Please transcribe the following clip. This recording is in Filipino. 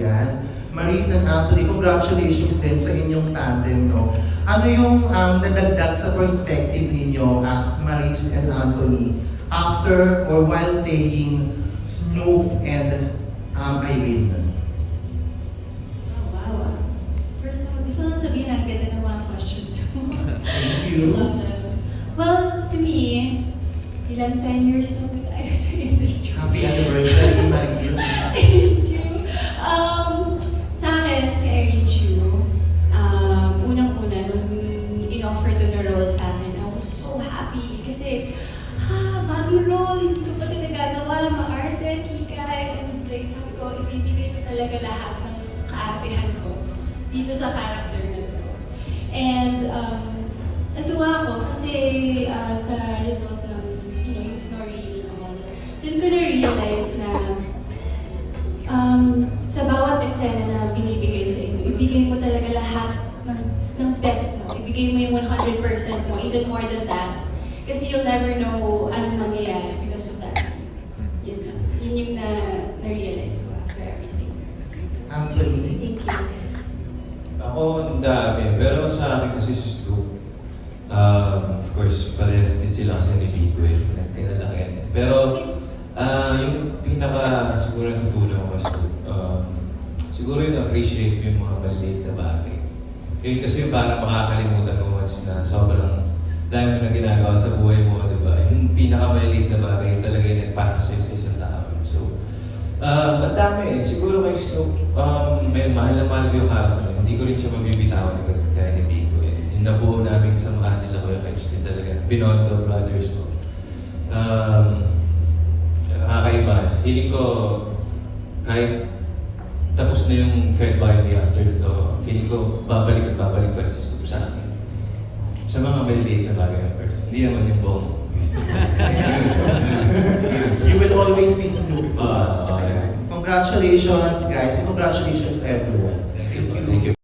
Ayan. Maris and Anthony, congratulations din sa inyong tandem, no? Ano yung um, nadagdag sa perspective ninyo as Maris and Anthony after or while playing Snoop and um, Irene? Oh, wow. First of all, gusto lang sabihin ang ganda ng mga questions mo. Thank I you. love them. Well, to me, ilang 10 years na ha, bagong role, hindi ko pa ito nagagawa, maarte, kikay, and like, sabi ko, ibibigay ko talaga lahat ng kaartehan ko dito sa character na to. And, um, natuwa ako kasi uh, sa result ng, you know, yung story and all, dun ko na-realize na um, sa bawat eksena na binibigay sa inyo, ibigay mo talaga lahat ng, ng best mo. Ibigay mo yung 100% mo, even more than that. Kasi you'll never know anong mangyayari because of that scene. Yun lang. Yun yung na, na-realize ko after everything. Anthony. Thank you. Ako, ang dami. Pero sa akin kasi si Stu, um, of course, parehas din sila kasi ni Bigo eh. Nagkinalakihan. Pero, ah yung pinaka siguro natutulong ko kay Stu, um, siguro yung appreciate mo yung mga maliliit na bagay. Yun kasi yung parang makakalimutan mo once na sobrang dami mo na ginagawa sa buhay mo, di ba? Yung pinaka maliliit na bagay Ah, ang dami eh. Siguro kay Snoop, um, may mahal na mahal yung character. Hindi ko rin siya mabibitawan agad kaya ni Pico eh. Yung nabuo namin sa mga nila ko yung din talaga. Binondo Brothers ko. Um, nakakaiba. Feeling ko, kahit tapos na yung Kurt Barbie after ito, feeling ko babalik at babalik pa rin si Snoop sa akin. Sa mga maliliit na bagay of course. Hindi naman yung buong. Congratulations, guys. and Congratulations, everyone. Thank you. Thank you.